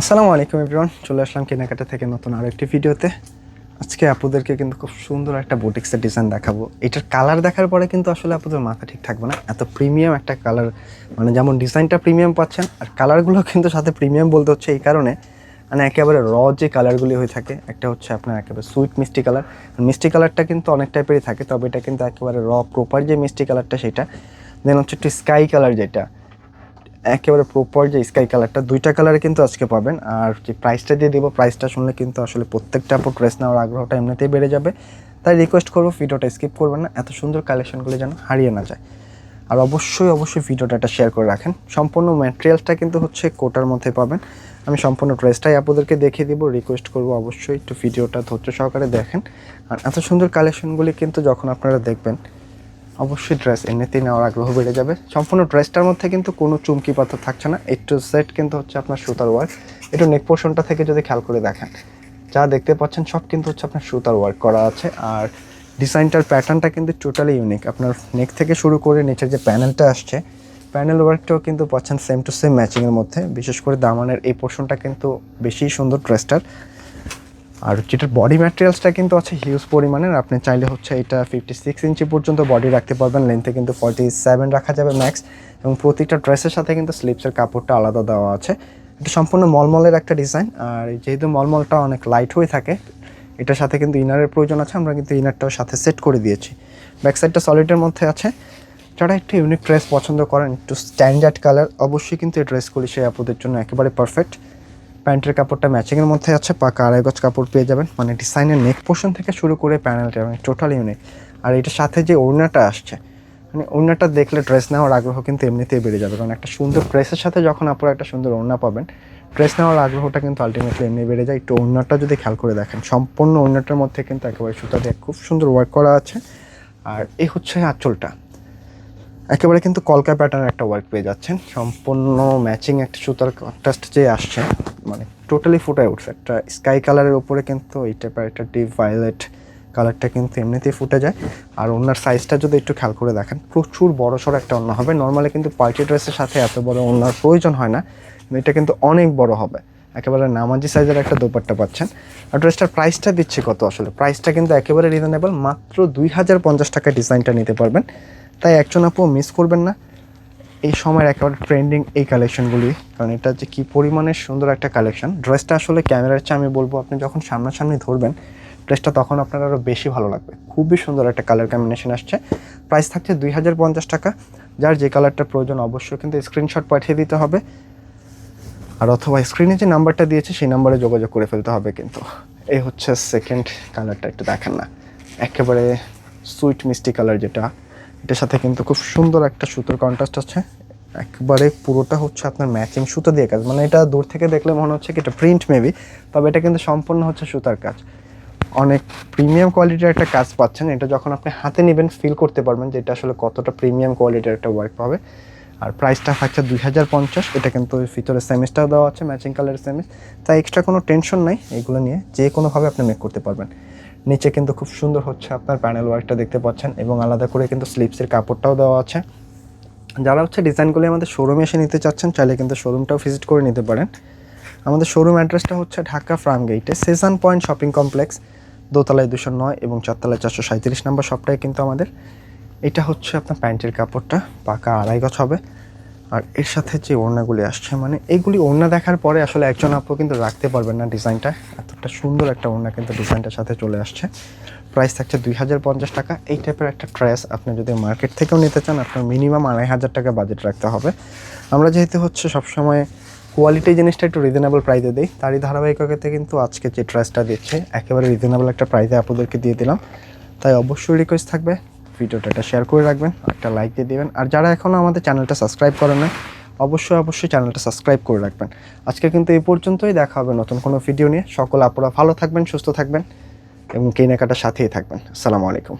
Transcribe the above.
আসসালামু আলাইকুম এভরিওয়ান চলে আসলাম কেনাকাটা থেকে নতুন আরেকটি ভিডিওতে। আজকে আপুদেরকে কিন্তু খুব সুন্দর একটা বুটিক্সের ডিজাইন দেখাবো। এটার কালার দেখার পরে কিন্তু আসলে আপুদের মাথা ঠিক থাকবে না। এত প্রিমিয়াম একটা কালার মানে যেমন ডিজাইনটা প্রিমিয়াম পাচ্ছেন, আর কালারগুলো কিন্তু সাথে প্রিমিয়াম বলতে হচ্ছে এই কারণে মানে একেবারে র যে কালারগুলি হয়ে থাকে, একটা হচ্ছে আপনার একেবারে সুইট মিষ্টি কালার মিষ্টি কালারটা কিন্তু অনেক টাইপেরই থাকে, তবে এটা কিন্তু একেবারে র প্রপার যে মিষ্টি কালারটা সেটা দেন হচ্ছে একটু স্কাই কালার যেটা একেবারে প্রপার যে স্কাই কালারটা দুইটা কালারে কিন্তু আজকে পাবেন। আর যে প্রাইসটা দিয়ে দেবো প্রাইসটা শুনলে কিন্তু আসলে প্রত্যেকটা আপু ড্রেস নেওয়ার আগ্রহটা এমনিতেই বেড়ে যাবে। তাই রিকোয়েস্ট করব, ভিডিওটা স্কিপ করবেন না। এত সুন্দর কালেকশনগুলো যেন হারিয়ে না যায়। আর অবশ্যই অবশ্যই ভিডিওটা একটা শেয়ার করে রাখেন। সম্পূর্ণ ম্যাটেরিয়ালসটা কিন্তু হচ্ছে কোটার মধ্যে পাবেন। আমি সম্পূর্ণ ড্রেসটাই আপনাদেরকে দেখিয়ে দিব। রিকোয়েস্ট করব অবশ্যই একটু ভিডিওটা ধৈর্য সহকারে দেখেন। আর এত সুন্দর কালেকশনগুলি কিন্তু যখন আপনারা দেখবেন অবশ্যই ড্রেস এমনিতেই নেওয়ার আগ্রহ বেড়ে যাবে। সম্পূর্ণ ড্রেসটার মধ্যে কিন্তু কোনো চুমকি পাথর থাকছে না। একটু সেট কিন্তু হচ্ছে আপনার সুতার ওয়ার্ক একটু নেক পোর্শনটা থেকে যদি খেয়াল করে দেখেন, যা দেখতে পাচ্ছেন সব কিন্তু হচ্ছে আপনার সুতার ওয়ার্ক করা আছে। আর ডিজাইনটার প্যাটার্নটা কিন্তু টোটালি ইউনিক আপনার নেক থেকে শুরু করে নিচের যে প্যানেলটা আসছে প্যানেল ওয়ার্কটাও কিন্তু পাচ্ছেন সেম টু সেম ম্যাচিংয়ের মধ্যে। বিশেষ করে দামানের এই পোর্শনটা কিন্তু বেশি সুন্দর ড্রেসটার আর যেটার বডি ম্যাটেরিয়ালসটা কিন্তু আছে হিউজ পরিমাণের, আপনি চাইলে হচ্ছে এটা ফিফটি সিক্স ইঞ্চি পর্যন্ত বডি রাখতে পারবেন লেন্থে কিন্তু ফর্টি সেভেন রাখা যাবে ম্যাক্স এবং প্রতিটা ড্রেসের সাথে কিন্তু স্লিপসের কাপড়টা আলাদা দেওয়া আছে। এটা সম্পূর্ণ মলমলের একটা ডিজাইন আর যেহেতু মলমলটা অনেক লাইট হয়ে থাকে, এটার সাথে কিন্তু ইনারের প্রয়োজন আছে, আমরা কিন্তু ইনারটাও সাথে সেট করে দিয়েছি। ব্যাক সাইডটা সলিডের মধ্যে আছে। যারা একটু ইউনিক ড্রেস পছন্দ করেন, একটু স্ট্যান্ডার্ড কালার অবশ্যই কিন্তু এই ড্রেসগুলি সেই আপুদের জন্য একেবারে পারফেক্ট প্যান্টের কাপড়টা ম্যাচিংয়ের মধ্যে আছে, পাকা আড়াই গজ কাপড় পেয়ে যাবেন। মানে ডিজাইনের নেক পোর্শন থেকে শুরু করে প্যানেলটা মানে টোটাল ইউনিক আর এটার সাথে যে ওড়নাটা আসছে মানে ওড়নাটা দেখলে ড্রেস নেওয়ার আগ্রহ কিন্তু এমনিতেই বেড়ে যাবে। কারণ একটা সুন্দর ড্রেসের সাথে যখন আপনারা একটা সুন্দর ওড়না পাবেন ড্রেস নেওয়ার আগ্রহটা কিন্তু আলটিমেটলি এমনি বেড়ে যায়। একটু ওড়নাটা যদি খেয়াল করে দেখেন, সম্পূর্ণ ওড়নাটার মধ্যে কিন্তু একেবারে সুতা দিয়ে খুব সুন্দর ওয়ার্ক করা আছে। আর এই হচ্ছে আঁচলটা। একেবারে কিন্তু কলকা প্যাটার্ন একটা ওয়ার্ক পেয়ে যাচ্ছেন। সম্পূর্ণ ম্যাচিং একটা সুতার কন্ট্রাস্ট যে আসছে মানে টোটালি ফুটে উঠছে। একটা স্কাই কালারের উপরে কিন্তু এই টাইপের একটা ডিপ ভায়োলেট কালারটা কিন্তু এমনিতেই ফুটে যায়। আর ওনার সাইজটা যদি একটু খেয়াল করে দেখেন, প্রচুর বড় সড়ো একটা ওড়না হবে। নর্মালি কিন্তু পার্টি ড্রেসের সাথে এত বড় ওনার প্রয়োজন হয় না এটা কিন্তু অনেক বড় হবে। একেবারে নামাজি সাইজের একটা দোপাট্টা পাচ্ছেন। আর ড্রেসটার প্রাইসটা দিচ্ছে কত আসলে? প্রাইসটা কিন্তু একেবারে রিজনেবল মাত্র দুই হাজার পঞ্চাশ টাকা ডিজাইনটা নিতে পারবেন। তাই একজন আপু মিস করবেন না। এই সময়ের একেবারে ট্রেন্ডিং এই কালেকশনগুলি কারণ এটা যে কী পরিমাণের সুন্দর একটা কালেকশন ড্রেসটা আসলে ক্যামেরার চেয়ে আমি বলব, আপনি যখন সামনাসামনি ধরবেন ড্রেসটা তখন আপনার আরও বেশি ভালো লাগবে। খুবই সুন্দর একটা কালার কম্বিনেশন আসছে। প্রাইস থাকছে দুই হাজার পঞ্চাশ টাকা। যার যে কালারটা প্রয়োজন অবশ্যই কিন্তু স্ক্রিনশট পাঠিয়ে দিতে হবে। আর অথবা স্ক্রিনে যে নাম্বারটা দিয়েছে, সেই নাম্বারে যোগাযোগ করে ফেলতে হবে কিন্তু। এই হচ্ছে সেকেন্ড কালারটা একটু দেখেন না। একেবারে সুইট মিষ্টি কালার যেটা। এটার সাথে কিন্তু খুব সুন্দর একটা সুতোর কন্ট্রাস্ট আছে। একবারে পুরোটা হচ্ছে আপনার ম্যাচিং সুতো দিয়ে কাজ। মানে এটা দূর থেকে দেখলে মনে হচ্ছে কি এটা প্রিন্ট মেবি তবে এটা কিন্তু সম্পূর্ণ হচ্ছে সুতার কাজ। অনেক প্রিমিয়াম কোয়ালিটির একটা কাজ পাচ্ছেন। এটা যখন আপনি হাতে নেবেন ফিল করতে পারবেন যে এটা আসলে কতটা প্রিমিয়াম কোয়ালিটির একটা ওয়ার্ক পাবে। আর প্রাইসটা থাকছে দুই হাজার পঞ্চাশ। এটা কিন্তু ভিতরে সেমিস্টার দেওয়া আছে ম্যাচিং কালারের সেমিস তাই এক্সট্রা কোনো টেনশন নাই। এগুলো নিয়ে যে কোনোভাবে আপনি মেক করতে পারবেন। নিচে কিন্তু খুব সুন্দর হচ্ছে আপনার প্যানেল ওয়ার্কটা দেখতে পাচ্ছেন এবং আলাদা করে কিন্তু স্লিপসের কাপড়টাও দেওয়া আছে। যারা হচ্ছে ডিজাইনগুলি আমাদের শোরুমে এসে নিতে চাচ্ছেন, চাইলে কিন্তু শোরুমটাও ভিজিট করে নিতে পারেন। আমাদের শোরুম অ্যাড্রেসটা হচ্ছে ঢাকা ফার্ম গেটে সেজান পয়েন্ট শপিং কমপ্লেক্স দোতলায় দুশো নয় এবং চারতলায় চারশো সাঁত্রিশ নম্বর সবটাই কিন্তু আমাদের। এটা হচ্ছে আপনার প্যান্টের কাপড়টা, পাকা আড়াই গজ হবে। আর এর সাথে যে ওড়নাগুলি আসছে মানে এইগুলি ওড়না দেখার পরে আসলে একজন আপু কিন্তু রাখতে পারবেন না ডিজাইনটা। এতটা সুন্দর একটা ওড়না কিন্তু ডিজাইনটার সাথে চলে আসছে। প্রাইস থাকছে দুই হাজার পঞ্চাশ টাকা। এই টাইপের একটা ড্রেস আপনি যদি মার্কেট থেকেও নিতে চান, আপনার মিনিমাম আড়াই হাজার টাকা বাজেট রাখতে হবে। আমরা যেহেতু হচ্ছে সবসময় কোয়ালিটি জিনিসটা একটু রিজনেবল প্রাইসে দিই, তারই ধারাবাহিকতাতে কিন্তু আজকে যে ড্রেসটা দিচ্ছে, একেবারে রিজনেবল একটা প্রাইসে আপনাদেরকে দিয়ে দিলাম। তাই অবশ্যই রিকোয়েস্ট থাকবে। ভিডিওটা একটা শেয়ার করে রাখবেন, একটা লাইক দিয়ে দেবেন। আর যারা এখনও আমাদের চ্যানেলটা সাবস্ক্রাইব করে না অবশ্যই অবশ্যই চ্যানেলটা সাবস্ক্রাইব করে রাখবেন। আজকে কিন্তু এই পর্যন্তই, দেখা হবে নতুন কোনো ভিডিও নিয়ে। সকল আপনারা ভালো থাকবেন, সুস্থ থাকবেন এবং কেনাকাটার সাথেই থাকবেন। আসসালামু আলাইকুম।